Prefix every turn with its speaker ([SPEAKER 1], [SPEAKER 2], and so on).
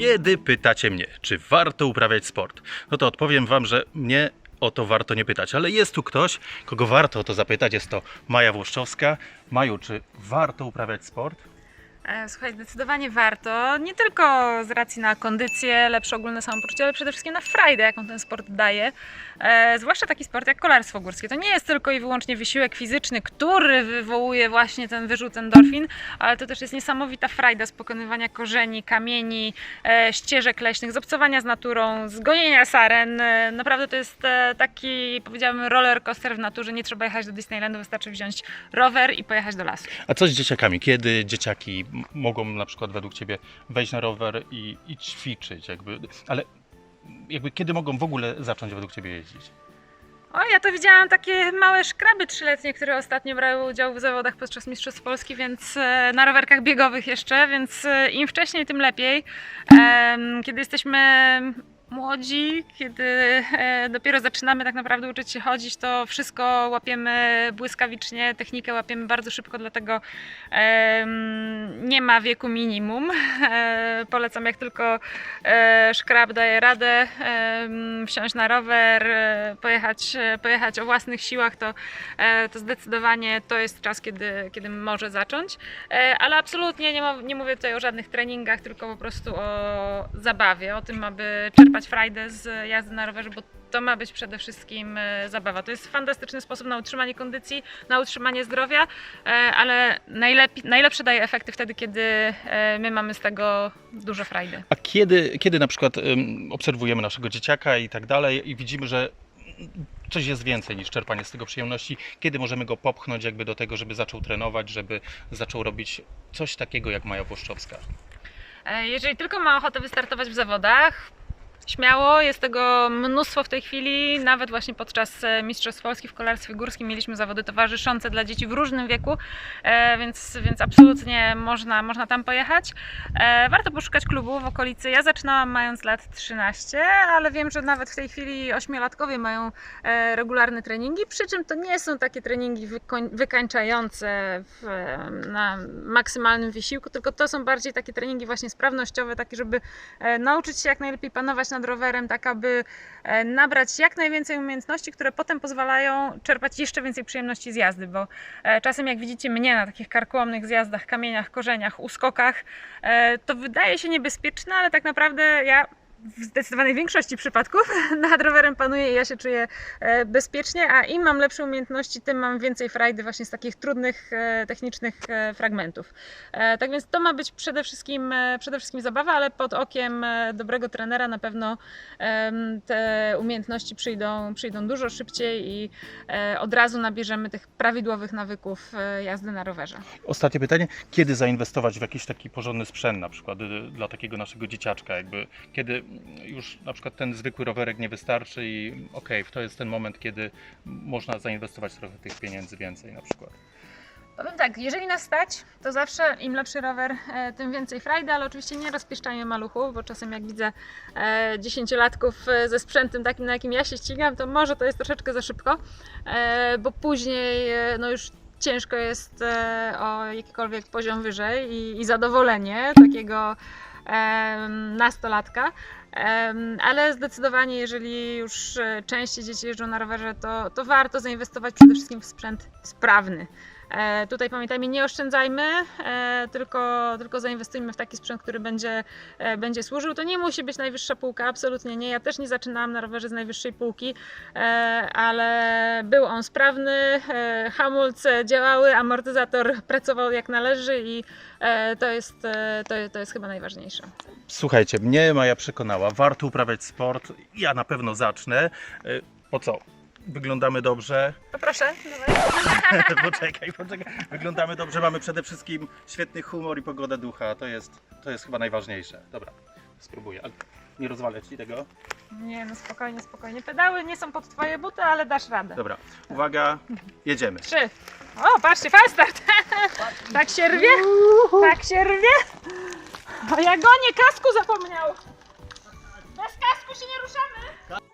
[SPEAKER 1] Kiedy pytacie mnie, czy warto uprawiać sport, no to odpowiem Wam, że mnie o to warto nie pytać, ale jest tu ktoś, kogo warto o to zapytać, jest to Maja Włoszczowska. Maju, czy warto uprawiać sport?
[SPEAKER 2] E, Słuchaj, zdecydowanie warto. Nie tylko z racji na kondycję, lepsze ogólne samopoczucie, ale przede wszystkim na frajdę, jaką ten sport daje. E, zwłaszcza taki sport jak kolarstwo górskie. To nie jest tylko i wyłącznie wysiłek fizyczny, który wywołuje właśnie ten wyrzut endorfin, ale to też jest niesamowita frajda z pokonywania korzeni, kamieni, e, ścieżek leśnych, z obcowania z naturą, z gonienia saren. E, naprawdę to jest e, taki, powiedziałabym, roller coaster w naturze. Nie trzeba jechać do Disneylandu, wystarczy wziąć rower i pojechać do lasu.
[SPEAKER 1] A co z dzieciakami? Kiedy dzieciaki mogą na przykład według Ciebie wejść na rower i, i ćwiczyć? Jakby, ale jakby kiedy mogą w ogóle zacząć według Ciebie jeździć?
[SPEAKER 2] O, ja to widziałam takie małe szkraby trzyletnie, które ostatnio brały udział w zawodach podczas Mistrzostw Polski, więc e, na rowerkach biegowych jeszcze, więc e, im wcześniej, tym lepiej. Kiedy jesteśmy młodzi, kiedy e, dopiero zaczynamy tak naprawdę uczyć się chodzić, to wszystko łapiemy błyskawicznie, technikę łapiemy bardzo szybko, dlatego nie ma wieku minimum. E, Polecam jak tylko e, szkrab daje radę, wsiąść na rower, pojechać, pojechać o własnych siłach, to, to zdecydowanie to jest czas, kiedy, kiedy może zacząć. Ale absolutnie nie, ma, nie mówię tutaj o żadnych treningach, tylko po prostu o zabawie, o tym, aby czerpać frajdę z jazdy na rowerze, bo to ma być przede wszystkim e, zabawa. To jest fantastyczny sposób na utrzymanie kondycji, na utrzymanie zdrowia, e, ale najlepiej, najlepsze daje efekty wtedy, kiedy e, my mamy z tego dużo frajdy.
[SPEAKER 1] A kiedy, kiedy na przykład obserwujemy naszego dzieciaka i tak dalej i widzimy, że coś jest więcej niż czerpanie z tego przyjemności, kiedy możemy go popchnąć jakby do tego, żeby zaczął trenować, żeby zaczął robić coś takiego jak Maja Włoszczowska?
[SPEAKER 2] Jeżeli tylko ma ochotę wystartować w zawodach, śmiało, jest tego mnóstwo w tej chwili. Nawet właśnie podczas e, Mistrzostw Polski w kolarstwie górskim mieliśmy zawody towarzyszące dla dzieci w różnym wieku, e, więc, więc absolutnie można, można tam pojechać. E, Warto poszukać klubu w okolicy. Ja zaczynałam mając lat 13, ale wiem, że nawet w tej chwili ośmiolatkowie mają regularne treningi, przy czym to nie są takie treningi wykańczające w, na maksymalnym wysiłku, tylko to są bardziej takie treningi właśnie sprawnościowe, takie, żeby nauczyć się jak najlepiej panować nad rowerem, tak aby e, nabrać jak najwięcej umiejętności, które potem pozwalają czerpać jeszcze więcej przyjemności z jazdy, bo e, czasem jak widzicie mnie na takich karkołomnych zjazdach, kamieniach, korzeniach, uskokach, e, to wydaje się niebezpieczne, ale tak naprawdę ja w zdecydowanej większości przypadków nad rowerem panuję i ja się czuję e, bezpiecznie, a im mam lepsze umiejętności, tym mam więcej frajdy właśnie z takich trudnych, e, technicznych e, fragmentów. Tak więc to ma być przede wszystkim, przede wszystkim zabawa, ale pod okiem dobrego trenera na pewno te umiejętności przyjdą, przyjdą dużo szybciej i od razu nabierzemy tych prawidłowych nawyków jazdy na rowerze.
[SPEAKER 1] Ostatnie pytanie, kiedy zainwestować w jakiś taki porządny sprzęt na przykład y, dla takiego naszego dzieciaczka, jakby kiedy już na przykład ten zwykły rowerek nie wystarczy i okej, to jest ten moment, kiedy można zainwestować trochę tych pieniędzy więcej na przykład.
[SPEAKER 2] Powiem tak, jeżeli nas stać, to zawsze im lepszy rower, e, tym więcej frajdy, ale oczywiście nie rozpieszczajmy maluchów, bo czasem jak widzę e, dziesięciolatków e, ze sprzętem takim, na jakim ja się ścigam, to może to jest troszeczkę za szybko, bo później no już ciężko jest o jakikolwiek poziom wyżej i, i zadowolenie takiego nastolatka. Ale zdecydowanie, jeżeli już e, częściej dzieci jeżdżą na rowerze, to, to warto zainwestować przede wszystkim w sprzęt sprawny. E, Tutaj pamiętajmy, nie oszczędzajmy, e, tylko, tylko zainwestujmy w taki sprzęt, który będzie, e, będzie służył. To nie musi być najwyższa półka, absolutnie nie. Ja też nie zaczynałam na rowerze z najwyższej półki, ale był on sprawny, hamulce działały, amortyzator pracował jak należy i to jest, to, to jest chyba najważniejsze.
[SPEAKER 1] Słuchajcie, mnie Maja przekonała, warto uprawiać sport, ja na pewno zacznę. Po co? Wyglądamy dobrze.
[SPEAKER 2] Poproszę.
[SPEAKER 1] poczekaj, poczekaj. Wyglądamy dobrze, mamy przede wszystkim świetny humor i pogodę ducha. To jest, to jest chyba najważniejsze. Dobra, spróbuję. Ale nie rozwalę ci tego.
[SPEAKER 2] Nie, no spokojnie, spokojnie. Pedały nie są pod twoje buty, ale dasz radę.
[SPEAKER 1] Dobra, uwaga, jedziemy.
[SPEAKER 2] Trzy. O, patrzcie, fast start. tak się rwie? Tak się rwie? A ja gonię, kasku zapomniał. Bez kasku się nie ruszamy.